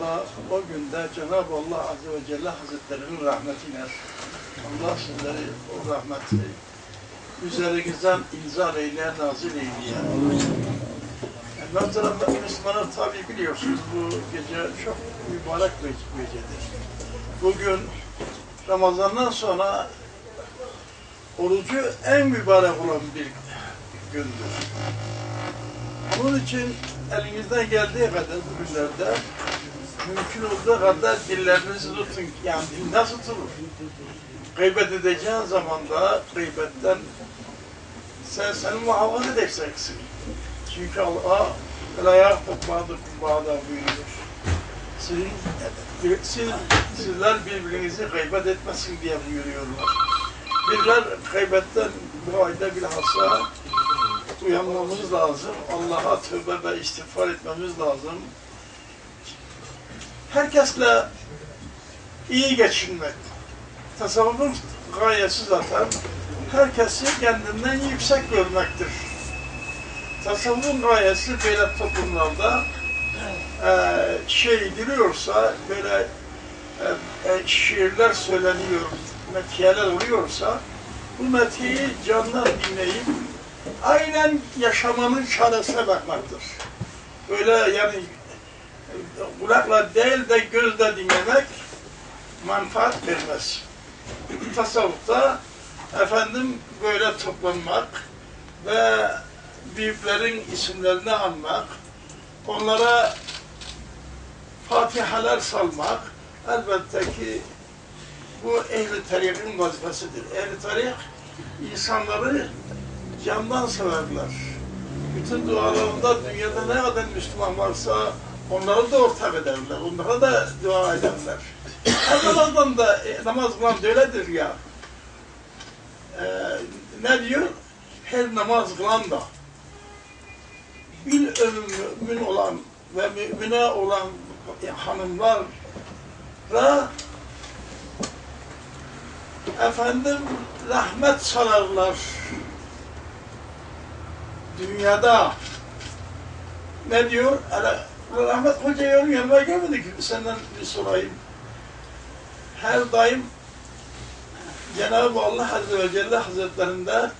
da o günde Cenab-ı Allah Azze ve Celle Hazretleri'nin rahmetiyle Allah sizleri o rahmeti üzerinizden inzal eyle, nazil eyle. Mesela Müslümanlar tabi biliyorsunuz bu gece çok mübarek bir gecedir. Bugün Ramazan'dan sonra orucu en mübarek olan bir gündür. Bunun için elinizden geldiği kadar bugünlerde mümkün olduğu kadar dillerinizi tutun. Yani dil nasıl tutulur? Gıybet edeceğin zaman da gıybetten sen seni muhafaza edeceksin. Çünkü Allah el ayak ba'dukum ba'da buyuruyor. Sizin, siz, sizler birbirinizi gıybet etmesin diye buyuruyorlar. Bizler gıybetten bu ayda bilhassa uyanmamız lazım. Allah'a tövbe ve istiğfar etmemiz lazım. Herkesle iyi geçinmek. Tasavvufun gayesi zaten herkesi kendinden yüksek görmektir. Tasavvufun gayesi böyle toplumlarda e, şey ediliyorsa, böyle e, e, şiirler söyleniyor, metiyeler oluyorsa, bu metiyi candan dinleyip aynen yaşamanın çaresine bakmaktır. Böyle yani kulakla değil de gözle dinlemek manfaat vermez. Tasavvufta efendim böyle toplanmak ve büyüklerin isimlerini anmak, onlara fatihalar salmak elbette ki bu ehli tarihin vazifesidir. Ehli tarih insanları candan severler. Bütün dualarında dünyada ne kadar Müslüman varsa onları da ortak ederler. Onlara da dua ederler. Arkalardan da e, namaz kılan da öyledir ya. Ee, ne diyor? Her namaz kılan da bir mümin olan ve mümine olan hanımlara efendim rahmet salarlar dünyada ne diyor? Hele, Rahmet Hoca yorum yanıma gelmedi ki senden bir sorayım. Her daim Cenab-ı Allah Azze ve Celle Hazretlerinde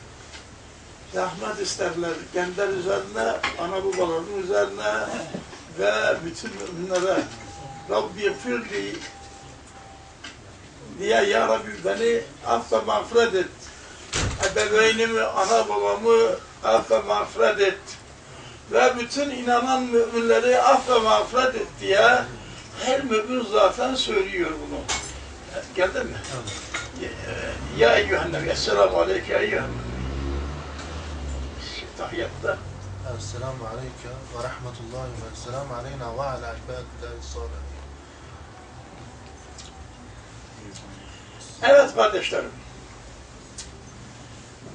rahmet isterler. Kendiler üzerine, ana babaların üzerine ve bütün müminlere Rabbi firli diye Ya Rabbi beni affa mağfiret et. Ebeveynimi, ana babamı af ve mağfiret et. Ve bütün inanan müminleri af ve mağfiret et diye her mümin zaten söylüyor bunu. Geldin mi? Ya eyyühen nebi, esselamu aleyke ya eyyühen Tahiyyatta. Esselamu aleyke ve rahmetullahi ve selamu aleyna ve ala ibadillahi salihin. Evet kardeşlerim.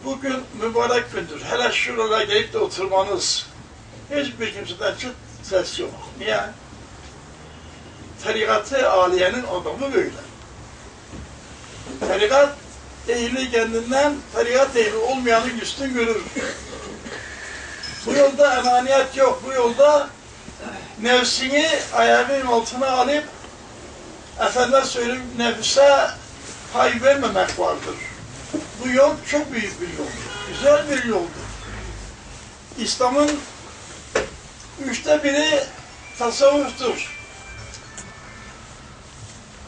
Bugün mübarek gündür. Hele şuraya gelip de oturmanız hiçbir kimseden çıt ses yok. Niye? Tarikatı aliyenin adamı böyle. Tarikat ehli kendinden tarikat ehli olmayanı üstün görür. Bu yolda emaniyet yok. Bu yolda nefsini ayağının altına alıp efendim söyleyeyim nefse pay vermemek vardır. Bu yol çok büyük bir yoldur. Güzel bir yoldur. İslam'ın üçte biri tasavvuftur.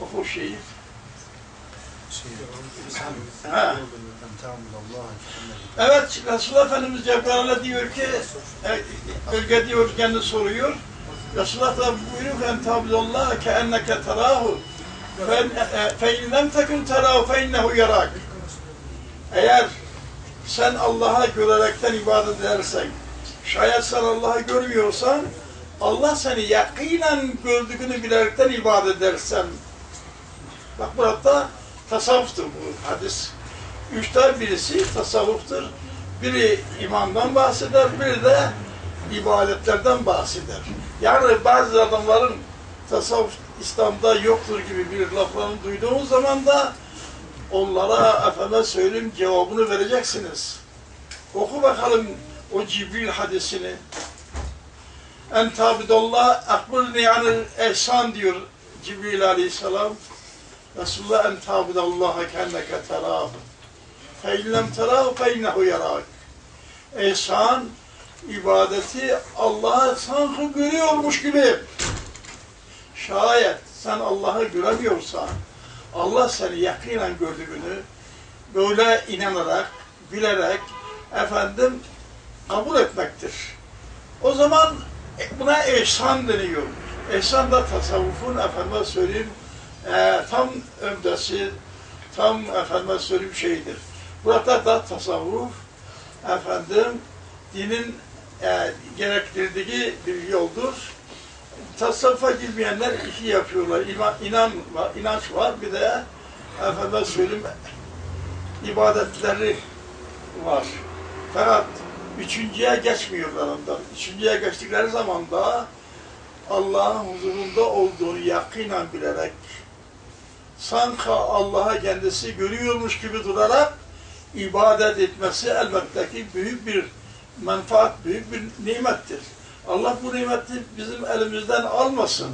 Oku şeyi. Ha. Evet, Resulullah Efendimiz Cebrail'e diyor ki, e, bölge diyor, kendi soruyor. Resulullah da buyuruyor ki, en tabdullah ke enneke terahu fe in lem tekun terahu fe innehu yarak. Eğer sen Allah'a görerekten ibadet edersen, şayet sen Allah'ı görmüyorsan, Allah seni yakinen gördüğünü bilerekten ibadet edersen, bak burada tasavvuftur bu hadis. Üçten birisi tasavvuftur. Biri imandan bahseder, biri de ibadetlerden bahseder. Yani bazı adamların tasavvuf İslam'da yoktur gibi bir laflarını duyduğunuz zaman da onlara efendim söyleyeyim cevabını vereceksiniz. Oku bakalım o Cibril hadisini. En tabidallah akbirni anil ehsan diyor Cibril aleyhisselam. Resulullah en tabidallaha kenneke terahu. Fe illem terahu fe innehu yarak. Ehsan, ibadeti Allah'a sanki görüyormuş gibi. Şayet sen Allah'ı göremiyorsan, Allah seni yakinen gördüğünü böyle inanarak, bilerek, efendim kabul etmektir. O zaman buna ehsan deniyor. Ehsan da tasavvufun efendime söyleyeyim e, tam öndesi, tam efendime söyleyeyim şeyidir. Burada da tasavvuf efendim dinin e, gerektirdiği bir yoldur. Tasavvufa girmeyenler iki yapıyorlar. İman, inan var, inanç var. Bir de efendime söyleyeyim ibadetleri var. Fakat üçüncüye geçmiyorlar ondan. Üçüncüye geçtikleri zaman da Allah'ın huzurunda olduğunu yakinen bilerek sanki Allah'a kendisi görüyormuş gibi durarak ibadet etmesi elbette ki büyük bir menfaat, büyük bir nimettir. Allah bu nimeti bizim elimizden almasın.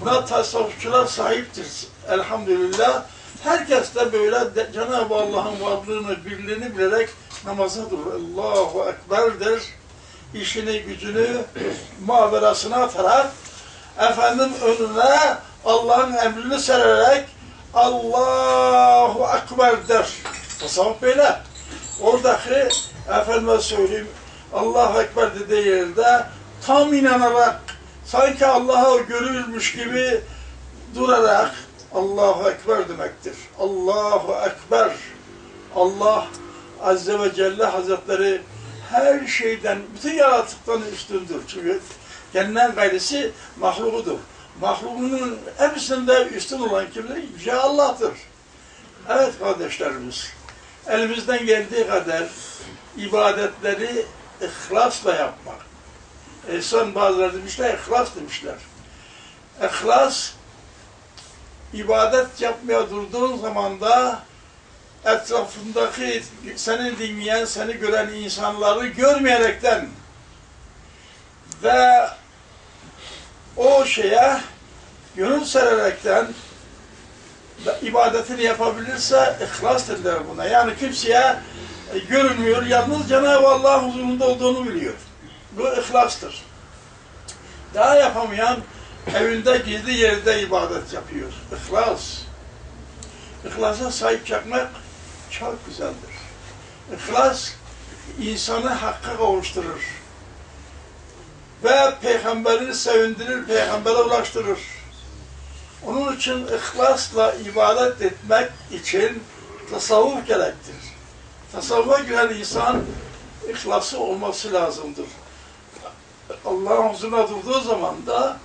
Buna tasavvufçular sahiptir. Elhamdülillah. Herkes de böyle Cenab-ı Allah'ın varlığını, birliğini bilerek namaza durur. Allahu Ekber der. İşini, gücünü muhaberasına atarak efendim önüne Allah'ın emrini sererek Allahu Ekber der. Tasavvuf böyle. Oradaki efendime söyleyeyim Allahu Ekber dediği yerde tam inanarak sanki Allah'a görülmüş gibi durarak Allahu Ekber demektir. Allahu Ekber. Allah Azze ve Celle Hazretleri her şeyden, bütün yaratıktan üstündür. Çünkü kendinden gayrisi mahlukudur. Mahlukunun hepsinde üstün olan kimdir? Yüce Allah'tır. Evet kardeşlerimiz, elimizden geldiği kadar ibadetleri ihlasla yapmak. İnsan bazıları demişler, ihlas demişler. İhlas, ibadet yapmaya durduğun zaman da etrafındaki seni dinleyen, seni gören insanları görmeyerekten ve o şeye gönül sererekten ibadetini yapabilirse ihlas dediler buna. Yani kimseye e, görünmüyor, yalnız Cenab-ı Allah huzurunda olduğunu biliyor. Bu ihlastır. Daha yapamayan evinde gizli yerde ibadet yapıyor. İhlas. İhlasa sahip çıkmak çok güzeldir. İhlas insanı hakka kavuşturur. Ve peygamberi sevindirir, peygambere ulaştırır. Onun için ihlasla ibadet etmek için tasavvuf gerektir. Tasavvufa giren insan ihlası olması lazımdır. Allah'ın huzuruna durduğu zaman da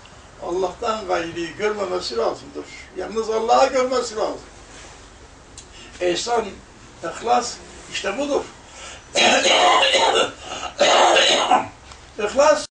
Allah'tan gayriyi görmemesi lazımdır. Yalnız Allah'a görmesi lazım. İhsan, ihlas işte budur. İhlas